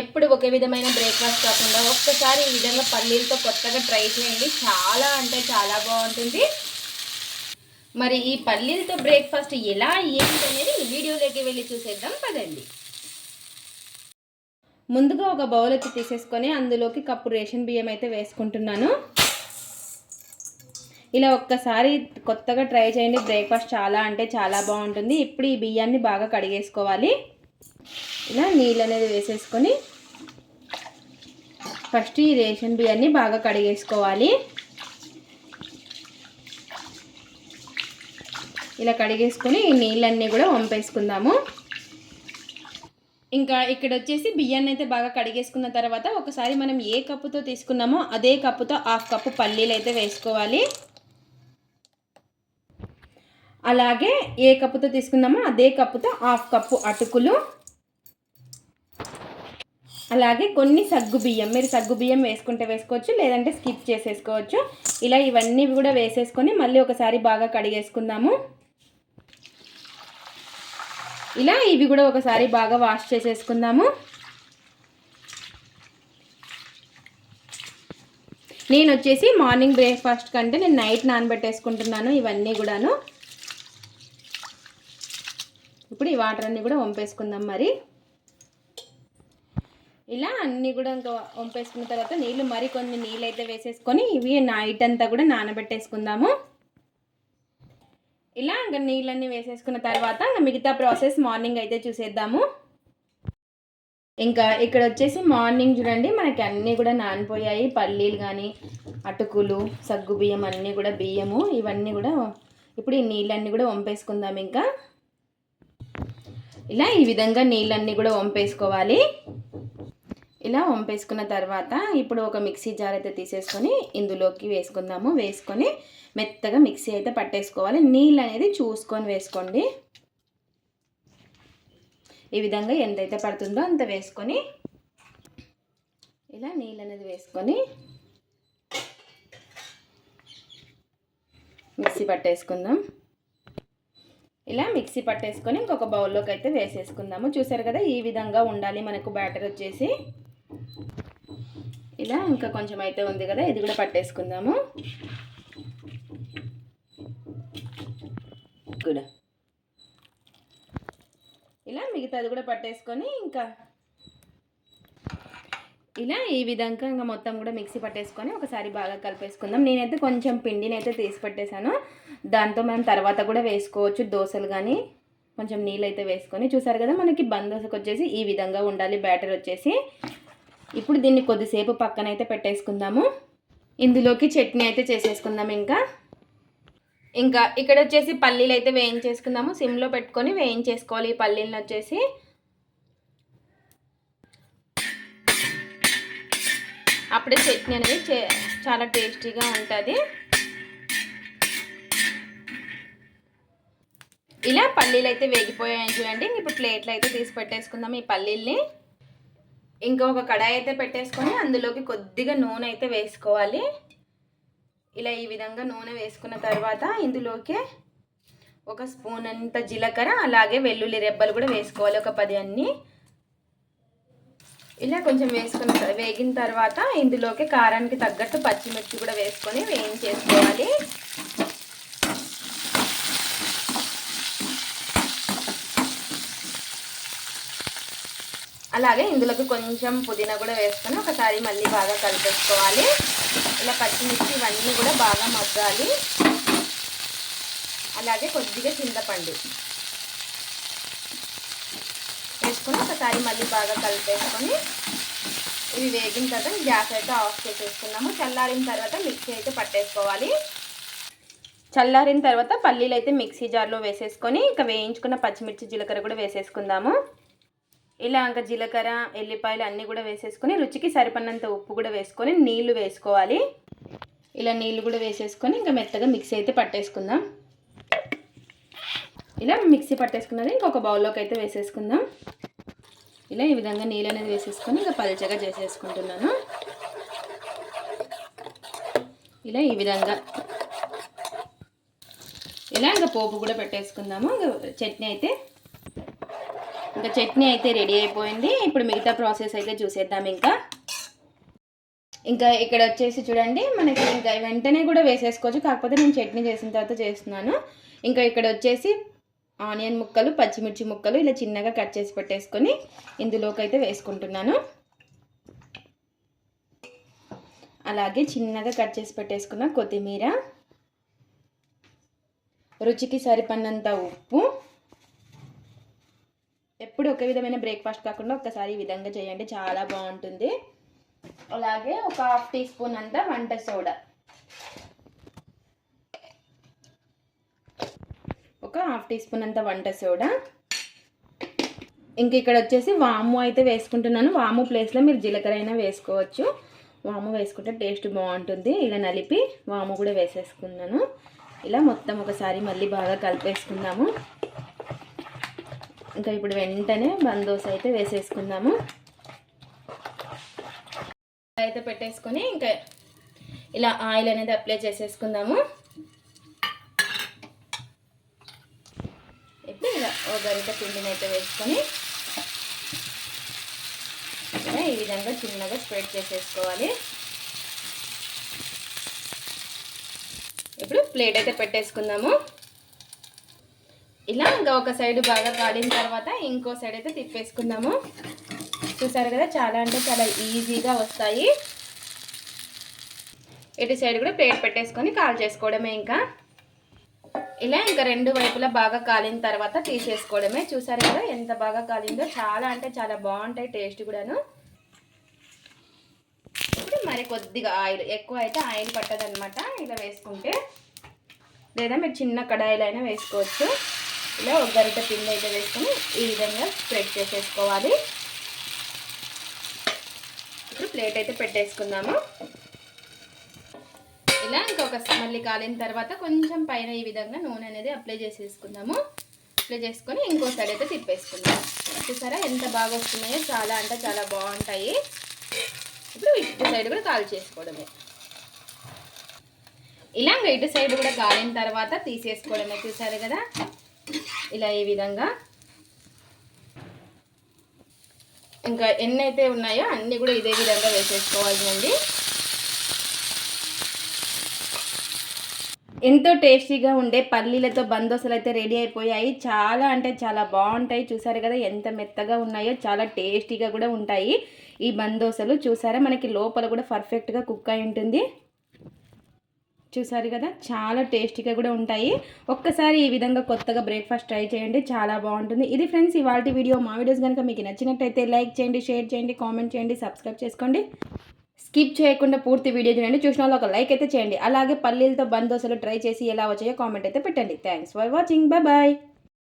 ఎప్పుడు ఒకే విధమైన బ్రేక్ఫాస్ట్ కాకుండా ఒక్కసారి ఈ విధంగా పల్లీలతో కొత్తగా ట్రై చేయండి. చాలా అంటే చాలా బాగుంటుంది. మరి ఈ పల్లీలతో బ్రేక్ఫాస్ట్ ఎలా ఏంటి అనేది వీడియోలోకి వెళ్ళి చూసేద్దాం పదండి. ముందుగా ఒక బౌల్ వచ్చి తీసేసుకొని అందులోకి కప్పు రేషన్ బియ్యం అయితే వేసుకుంటున్నాను. ఇలా ఒక్కసారి కొత్తగా ట్రై చేయండి. బ్రేక్ఫాస్ట్ చాలా అంటే చాలా బాగుంటుంది. ఇప్పుడు ఈ బియ్యాన్ని బాగా కడిగేసుకోవాలి. ఇలా నీళ్ళు అనేది వేసేసుకొని ఫస్ట్ ఈ రేషన్ బియ్యాన్ని బాగా కడిగేసుకోవాలి. ఇలా కడిగేసుకొని ఈ నీళ్ళన్నీ కూడా వంపేసుకుందాము. ఇంకా ఇక్కడ వచ్చేసి బియ్యాన్ని అయితే బాగా కడిగేసుకున్న తర్వాత ఒకసారి మనం ఏ కప్పుతో తీసుకున్నామో అదే కప్పుతో హాఫ్ కప్పు పల్లీలు అయితే వేసుకోవాలి. అలాగే ఏ కప్పుతో తీసుకున్నామో అదే కప్పుతో హాఫ్ కప్పు అటుకులు. అలాగే కొన్ని సగ్గు బియ్యం మీరు సగ్గు బియ్యం వేసుకుంటే వేసుకోవచ్చు లేదంటే స్కిప్ చేసేసుకోవచ్చు. ఇలా ఇవన్నీ కూడా వేసేసుకొని మళ్ళీ ఒకసారి బాగా కడిగేసుకుందాము. ఇలా ఇవి కూడా ఒకసారి బాగా వాష్ చేసేసుకుందాము. నేను వచ్చేసి మార్నింగ్ బ్రేక్ఫాస్ట్ కంటే నేను నైట్ నానబెట్టేసుకుంటున్నాను ఇవన్నీ కూడాను. ఇప్పుడు ఈ వాటర్ అన్నీ కూడా వంపేసుకుందాం మరి. ఇలా అన్నీ కూడా ఇంకా వంపేసుకున్న తర్వాత నీళ్ళు మరి కొన్ని నీళ్ళు అయితే వేసేసుకొని ఇవి నైట్ అంతా కూడా నానబెట్టేసుకుందాము. ఇలా ఇంకా నీళ్ళన్నీ వేసేసుకున్న తర్వాత ఇంకా మిగతా ప్రాసెస్ మార్నింగ్ అయితే చూసేద్దాము. ఇంకా ఇక్కడ వచ్చేసి మార్నింగ్ చూడండి మనకి అన్నీ కూడా నానిపోయాయి. పల్లీలు కానీ అటుకులు సగ్గు బియ్యం అన్నీ కూడా బియ్యము ఇవన్నీ కూడా ఇప్పుడు ఈ నీళ్ళన్నీ కూడా వంపేసుకుందాం ఇంకా. ఇలా ఈ విధంగా నీళ్ళన్నీ కూడా వంపేసుకోవాలి. ఇలా వంపేసుకున్న తర్వాత ఇప్పుడు ఒక మిక్సీ జార్ అయితే తీసేసుకొని ఇందులోకి వేసుకుందాము. వేసుకొని మెత్తగా మిక్సీ అయితే పట్టేసుకోవాలి. నీళ్ళు అనేది చూసుకొని వేసుకోండి. ఈ విధంగా ఎంతైతే పడుతుందో అంత వేసుకొని ఇలా నీళ్ళు అనేది వేసుకొని మిక్సీ పట్టేసుకుందాం. ఇలా మిక్సీ పట్టేసుకొని ఇంకొక బౌల్లోకి అయితే వేసేసుకుందాము. చూసారు కదా ఈ విధంగా ఉండాలి. మనకు బ్యాటర్ వచ్చేసి ఇలా ఇంకా కొంచెం అయితే ఉంది కదా ఇది కూడా పట్టేసుకుందాము. కూడా ఇలా మిగతాది కూడా పట్టేసుకొని ఇంకా ఇలా ఈ విధంగా ఇంకా మొత్తం కూడా మిక్సీ పట్టేసుకొని ఒకసారి బాగా కలిపేసుకుందాం. నేనైతే కొంచెం పిండిని అయితే తీసి పెట్టేశాను. దాంతో మనం తర్వాత కూడా వేసుకోవచ్చు దోశలు కానీ కొంచెం నీళ్ళు అయితే వేసుకొని. చూసారు కదా మనకి బందోసకు వచ్చేసి ఈ విధంగా ఉండాలి బ్యాటర్ వచ్చేసి. ఇప్పుడు దీన్ని కొద్దిసేపు పక్కన అయితే పెట్టేసుకుందాము. ఇందులోకి చట్నీ అయితే చేసేసుకుందాం ఇంకా. ఇంకా ఇక్కడ వచ్చేసి పల్లీలు అయితే వేయించేసుకుందాము. సిమ్లో పెట్టుకొని వేయించేసుకోవాలి. ఈ పల్లీలను వచ్చేసి. అప్పుడే చట్నీ అనేది చే- చాలా టేస్టీగా ఉంటుంది. ఇలా పల్లీలు అయితే వేగిపోయాయని చూడండి. ఇప్పుడు ప్లేట్లు అయితే తీసి పెట్టేసుకుందాం ఈ పల్లీల్ని. ఇంకా ఒక కడాయి అయితే పెట్టేసుకొని అందులోకి కొద్దిగా నూనె అయితే వేసుకోవాలి. ఇలా ఈ విధంగా నూనె వేసుకున్న తర్వాత ఇందులోకి ఒక స్పూన్ అంత జీలకర్ర అలాగే వెల్లుల్లి రెబ్బలు కూడా వేసుకోవాలి ఒక పది అన్ని. ఇలా కొంచెం వేసుకున్న వేగిన తర్వాత ఇందులోకి కారానికి తగ్గట్టు పచ్చిమిర్చి కూడా వేసుకొని వేయించేసుకోవాలి. అలాగే ఇందులోకి కొంచెం పుదీనా కూడా వేసుకొని ఒకసారి మళ్ళీ బాగా కలిపేసుకోవాలి. ఇలా పచ్చిమిర్చి ఇవన్నీ కూడా బాగా మగ్గాలి. అలాగే కొద్దిగా చింతపండు వేసుకొని ఒకసారి మళ్ళీ బాగా కలిపేసుకొని ఇవి వేగిన తర్వాత గ్యాస్ అయితే ఆఫ్ చేసేసుకున్నాము. చల్లారిన తర్వాత మిక్సీ అయితే పట్టేసుకోవాలి. చల్లారిన తర్వాత పల్లీలు అయితే మిక్సీ జార్లో వేసేసుకొని ఇంకా వేయించుకున్న పచ్చిమిర్చి జీలకర్ర కూడా వేసేసుకుందాము. ఇలా ఇంకా జీలకర్ర ఎల్లిపాయలు అన్నీ కూడా వేసేసుకొని రుచికి సరిపడినంత ఉప్పు కూడా వేసుకొని నీళ్ళు వేసుకోవాలి. ఇలా నీళ్ళు కూడా వేసేసుకొని ఇంకా మెత్తగా మిక్సీ అయితే పట్టేసుకుందాం. ఇలా మిక్సీ పట్టేసుకున్నది ఇంకొక బౌల్లోకి అయితే వేసేసుకుందాం. ఇలా ఈ విధంగా నీళ్ళు అనేది వేసేసుకొని ఇంకా పలచగా చేసేసుకుంటున్నాను. ఇలా ఈ విధంగా. ఇలా ఇంకా పోపు కూడా పెట్టేసుకుందాము. ఇంకా చట్నీ అయితే ఇంకా చట్నీ అయితే రెడీ అయిపోయింది. ఇప్పుడు మిగతా ప్రాసెస్ అయితే చూసేద్దాం ఇంకా. ఇంకా ఇక్కడ వచ్చేసి చూడండి మనకి ఇంకా వెంటనే కూడా వేసేసుకోవచ్చు. కాకపోతే నేను చట్నీ చేసిన తర్వాత చేస్తున్నాను. ఇంకా ఇక్కడ వచ్చేసి ఆనియన్ ముక్కలు పచ్చిమిర్చి ముక్కలు ఇలా చిన్నగా కట్ చేసి పెట్టేసుకొని ఇందులోకి అయితే వేసుకుంటున్నాను. అలాగే చిన్నగా కట్ చేసి పెట్టేసుకున్న కొత్తిమీర రుచికి సరిపడినంత ఉప్పు ఒకే విధమైన బ్రేక్ఫాస్ట్ కాకుండా ఒక్కసారి ఈ విధంగా చేయండి. చాలా బాగుంటుంది. అలాగే ఒక హాఫ్ టీ స్పూన్ అంతా వంట సోడా. ఒక హాఫ్ టీ స్పూన్ అంత వంట సోడా. ఇంక ఇక్కడ వచ్చేసి వాము అయితే వేసుకుంటున్నాను. వాము ప్లేస్లో మీరు జీలకర్ర అయినా వేసుకోవచ్చు. వాము వేసుకుంటే టేస్ట్ బాగుంటుంది. ఇలా నలిపి వాము కూడా వేసేసుకున్నాను. ఇలా మొత్తం ఒకసారి మళ్ళీ బాగా కలిపేసుకుందాము. ఇంకా ఇప్పుడు వెంటనే బందోస్ అయితే వేసేసుకుందాము. అయితే పెట్టేసుకొని ఇంకా ఇలా ఆయిల్ అనేది అప్లై చేసేసుకుందాము. ఇప్పుడు ఇలా ఓ గరిట పిండిని అయితే వేసుకొని ఇలా ఈ విధంగా చిన్నగా స్ప్రెడ్ చేసేసుకోవాలి. ఇప్పుడు ప్లేట్ అయితే పెట్టేసుకుందాము. ఇలా ఇంకా ఒక సైడ్ బాగా కాలిన తర్వాత ఇంకో సైడ్ అయితే తిప్పేసుకుందాము. చూసారు కదా చాలా అంటే చాలా ఈజీగా వస్తాయి. ఇటు సైడ్ కూడా ప్లేట్ పెట్టేసుకొని కాల్ చేసుకోవడమే ఇంకా. ఇలా ఇంకా రెండు వైపులా బాగా కాలిన తర్వాత తీసేసుకోవడమే. చూసారు కదా ఎంత బాగా కాలిందో చాలా అంటే చాలా బాగుంటాయి టేస్ట్ కూడాను. ఇప్పుడు మరి కొద్దిగా ఆయిల్ ఎక్కువ అయితే ఆయిల్ పట్టదనమాట ఇలా వేసుకుంటే లేదా మీరు చిన్న కడాయిలైనా వేసుకోవచ్చు. ఇలా ఒక గరిట పిండి అయితే వేసుకొని ఈ విధంగా స్ప్రెడ్ చేసేసుకోవాలి. ఇప్పుడు ప్లేట్ అయితే పెట్టేసుకుందాము. ఇలా ఇంకొక మళ్ళీ కాలిన తర్వాత కొంచెం పైన ఈ విధంగా నూనె అనేది అప్లై చేసేసుకుందాము. అప్లై చేసుకొని ఇంకో సైడ్ అయితే తిప్పేసుకుందాం. చూసారా ఎంత బాగా వస్తున్నాయో చాలా అంటే చాలా బాగుంటాయి. ఇప్పుడు ఇటు సైడ్ కూడా కాల్ చేసుకోవడమే. ఇలా ఇటు సైడ్ కూడా కాలిన తర్వాత తీసేసుకోవడమే. చూసారు కదా? ఇలా ఈ విధంగా. ఇంకా ఎన్ని అయితే ఉన్నాయో అన్నీ కూడా ఇదే విధంగా వేసేసుకోవాలండి ఎంతో టేస్టీగా ఉండే పల్లీలతో బందోసలు అయితే రెడీ అయిపోయాయి. చాలా అంటే చాలా బాగుంటాయి. చూసారు కదా ఎంత మెత్తగా ఉన్నాయో చాలా టేస్టీగా కూడా ఉంటాయి ఈ బందోసలు. చూసారా? మనకి లోపల కూడా పర్ఫెక్ట్గా కుక్ అయి ఉంటుంది. చూసారు కదా? చాలా టేస్టీగా కూడా ఉంటాయి. ఒక్కసారి ఈ విధంగా కొత్తగా బ్రేక్ఫాస్ట్ ట్రై చేయండి. చాలా బాగుంటుంది. ఇది ఫ్రెండ్స్ ఇవాళ వీడియో. మా వీడియోస్ కనుక మీకు నచ్చినట్టయితే లైక్ చేయండి షేర్ చేయండి కామెంట్ చేయండి సబ్స్క్రైబ్ చేసుకోండి. స్కిప్ చేయకుండా పూర్తి వీడియో చూడండి. చూసిన వాళ్ళు ఒక లైక్ అయితే చేయండి. అలాగే పల్లీలతో బందోసలు ట్రై చేసి ఎలా వచ్చాయో కామెంట్ అయితే పెట్టండి. Thanks for watching. Bye bye.